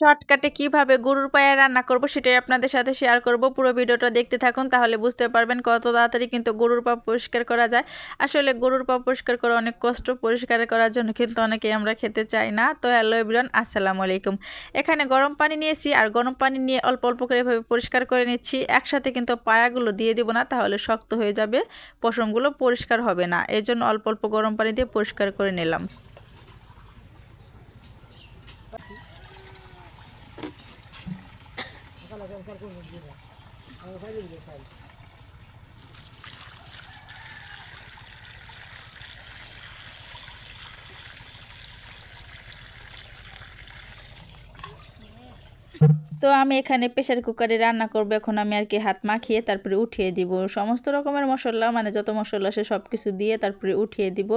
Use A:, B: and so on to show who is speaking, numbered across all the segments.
A: শর্টকাটে কীভাবে গরুর পায়ে রান্না করব সেটাই আপনাদের সাথে শেয়ার করব। পুরো ভিডিওটা দেখতে থাকুন, তাহলে বুঝতে পারবেন কত তাড়াতাড়ি কিন্তু গরুর পা পরিষ্কার করা যায়। আসলে গরুর পা পরিষ্কার করা অনেক কষ্ট, পরিষ্কার করার জন্য কিন্তু অনেকেই আমরা খেতে চাই না। তো হ্যালো এভরিওয়ান আসসালামু আলাইকুম। এখানে গরম পানি নিয়েছি আর গরম পানি নিয়ে অল্প অল্প করে এভাবে পরিষ্কার করে নিচ্ছি। একসাথে কিন্তু পায়াগুলো দিয়ে দিব না, তাহলে শক্ত হয়ে যাবে, পশমগুলো পরিষ্কার হবে না। এই জন্য অল্প অল্প গরম পানি দিয়ে পরিষ্কার করে নিলাম। সরকার করব তো আমি এখানে প্রেশার কুকারে রান্না করব। এখন আমি আর কি হাত মাখিয়ে তারপরে উঠিয়ে দিব। সমস্ত রকমের মশলা মানে যত মশলা সে সব কিছু দিয়ে তারপরে উঠিয়ে দিব।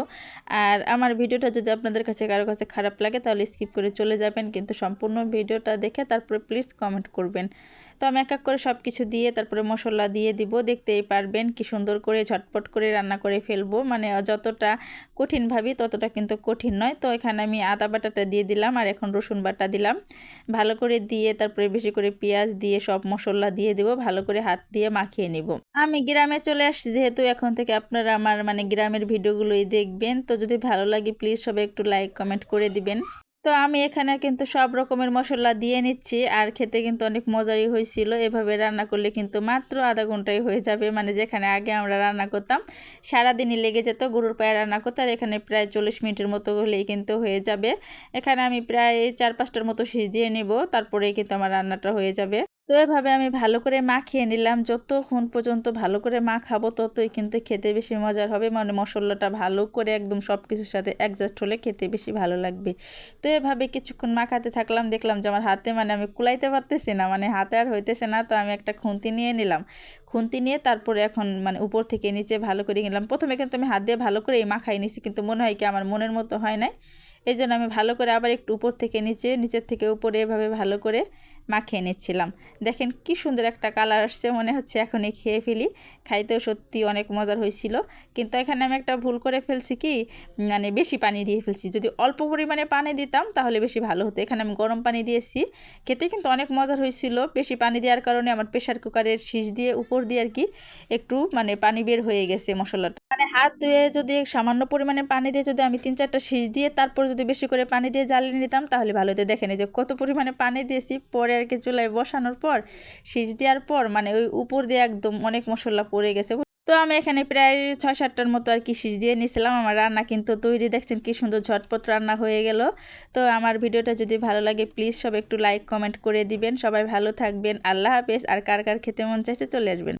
A: আর আমার ভিডিওটা যদি আপনাদের কাছে, কারও কাছে খারাপ লাগে, তাহলে স্কিপ করে চলে যাবেন। কিন্তু সম্পূর্ণ ভিডিওটা দেখে তারপরে প্লিজ কমেন্ট করবেন। তো আমি এক এক করে সব কিছু দিয়ে তারপরে মশলা দিয়ে দিব। দেখতেই পারবেন কি সুন্দর করে ঝটপট করে রান্না করে ফেলব। মানে যতটা কঠিন ভাবি, ততটা কিন্তু কঠিন নয়। তো এখানে আমি আদা বাটাটা দিয়ে দিলাম আর এখন রসুন বাটা দিলাম। ভালো করে দিয়ে তারপরে বেশি করে পেঁয়াজ দিয়ে, সব মশলা দিয়ে দেবো, ভালো করে হাত দিয়ে মাখিয়ে নিব। আমি গ্রামে চলে আসছি, যেহেতু এখন থেকে আপনারা আমার মানে গ্রামের ভিডিওগুলোই দেখবেন। তো যদি ভালো লাগে প্লিজ সবাই একটু লাইক কমেন্ট করে দিবেন। তো আমি এখানে কিন্তু সব রকমের মশলা দিয়ে নিচ্ছি। আর খেতে কিন্তু অনেক মজারই হয়েছিল। এভাবে রান্না করলে কিন্তু মাত্র আধা ঘন্টায় হয়ে যাবে। মানে যেখানে আগে আমরা রান্না করতাম, সারাদিনই লেগে যেত গরুর পায়ে রান্না করতে। আর এখানে প্রায় চল্লিশ মিনিটের মতো হলেই কিন্তু হয়ে যাবে। এখানে আমি প্রায় চার পাঁচটার মতো সিজিয়ে নেব। তারপরেই কিন্তু আমার রান্নাটা হয়ে যাবে। তো এভাবে আমি ভালো করে মাখিয়ে নিলাম। যতক্ষণ পর্যন্ত ভালো করে মাখাবো, ততই কিন্তু খেতে বেশি মজার হবে। মানে মশলাটা ভালো করে একদম সব কিছুর সাথে অ্যাডজাস্ট হলে খেতে বেশি ভালো লাগবে। তো এভাবে কিছুক্ষণ মাখাতে থাকলাম। দেখলাম যে আমার হাতে মানে আমি কুলাইতে পারতেছি না। মানে হাতে আর হইতেছে না। তো আমি একটা খুন্তি নিয়ে নিলাম। খুন্তি নিয়ে তারপরে এখন মানে উপর থেকে নিচে ভালো করে নিলাম। প্রথমে কিন্তু আমি হাত দিয়ে ভালো করে মাখাই নিছি। কিন্তু মনে হয় কি আমার মনের মতো হয় নাই। এই জন্য আমি ভালো করে আবার একটু উপর থেকে নিচে, নিচের থেকে উপরে এভাবে ভালো করে মাখিয়ে নিচ্ছিলাম। দেখেন কি সুন্দর একটা কালার আসছে, মনে হচ্ছে এখনই খেয়ে ফেলি। খাইতেও সত্যি অনেক মজার হয়েছিল। কিন্তু এখানে আমি একটা ভুল করে ফেলছি কি? মানে বেশি পানি দিয়ে ফেলছি। যদি অল্প পরিমাণে পানি দিতাম তাহলে বেশি ভালো হতো। এখানে আমি গরম পানি দিয়েছি। খেতে কিন্তু অনেক মজার হয়েছিল। বেশি পানি দেওয়ার কারণে আমার প্রেশার কুকারের শীষ দিয়ে, উপর দিয়ে আর কি একটু মানে পানি বের হয়ে গেছে মশলাটা। মানে হাত ধুয়ে যদি সামান্য পরিমাণে পানি দিয়ে যদি আমি তিন চারটা শীষ দিয়ে তারপর যদি বেশি করে পানি দিয়ে জ্বালিয়ে নিতাম, তাহলে ভালো হতো। দেখেন যে কত পরিমাণে পানি দিয়েছি, পরে আর কি চুলায় বসানোর পর, শীষ দেওয়ার পর মানে ওই উপর দিয়ে একদম অনেক মশলা পড়ে গেছে। তো আমি এখানে প্রায় ছয় সাতটার মতো আর কি শীষ দিয়ে নিয়েছিলাম আমার রান্না কিন্তু তৈরি, দেখছেন কি সুন্দর ঝটপট রান্না হয়ে গেল। তো আমার ভিডিওটা যদি ভালো লাগে প্লিজ সব একটু লাইক কমেন্ট করে দিবেন। সবাই ভালো থাকবেন, আল্লাহ হাফেজ। আর কার কার খেতে মন চাইছে চলে আসবেন।